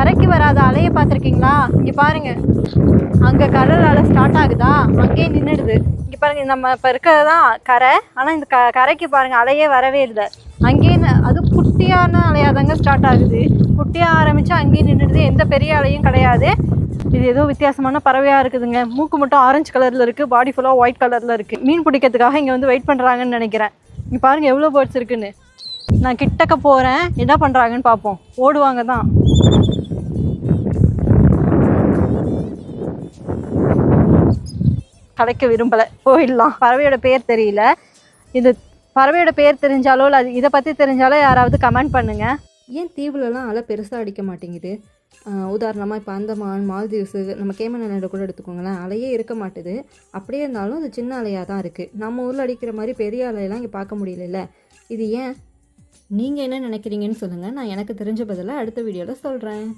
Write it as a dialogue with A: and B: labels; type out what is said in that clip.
A: கரைக்கு வராத அலையை பார்த்துருக்கீங்களா? இங்கே பாருங்க. அங்கே கடல் அலை ஸ்டார்ட் ஆகுதா? அங்கேயே நின்றுடுது இங்கே பாருங்க நம்ம இப்போ இருக்கிறது தான் கரை. ஆனால் இந்த க கரைக்கு பாருங்க அலையே வரவே இல்லை. அங்கேயே அது குட்டியான அலையாக தாங்க ஸ்டார்ட் ஆகுது. குட்டியாக ஆரம்பித்து அங்கேயே நின்றுடுது எந்த பெரிய அலையும் கிடையாது. இது ஏதோ வித்தியாசமான பறவையாக இருக்குதுங்க. மூக்கு மட்டும் ஆரஞ்சு கலரில் இருக்குது பாடி ஃபுல்லாக ஒயிட் கலரில் இருக்குது மீன் பிடிக்கிறதுக்காக இங்கே வந்து வெயிட் பண்ணுறாங்கன்னு நினைக்கிறேன். இங்கே பாருங்கள் எவ்வளோ பேர்ட்ஸ் இருக்குன்னு. நான் கிட்டக்க போகிறேன் என்ன பண்ணுறாங்கன்னு பார்ப்போம். ஓடுவாங்க தான். கலைக்க விரும்பலை. போயிடலாம். பறவையோட பேர் தெரியல. இது பறவையோட பேர் தெரிஞ்சாலோ இல்லை அது இதை பற்றி தெரிஞ்சாலோ யாராவது கமெண்ட் பண்ணுங்கள்
B: ஏன் தீவுலலாம் அலை பெருசாக அடிக்க மாட்டேங்குது? உதாரணமாக இப்போ அந்தமான் மால்தீவ்ஸு நம்ம கேமன் ஐலாண்டு கூட எடுத்துக்கோங்களேன். அலையே இருக்க மாட்டுது. அப்படியே இருந்தாலும் அது சின்ன அலையாக தான் இருக்குது நம்ம ஊரில் அடிக்கிற மாதிரி பெரிய அலையெல்லாம் இங்கே பார்க்க முடியல இது ஏன்? நீங்கள் என்ன நினைக்கிறீங்கன்னு சொல்லுங்கள் நான் எனக்கு தெரிஞ்ச பதிலாக அடுத்த வீடியோவில் சொல்கிறேன்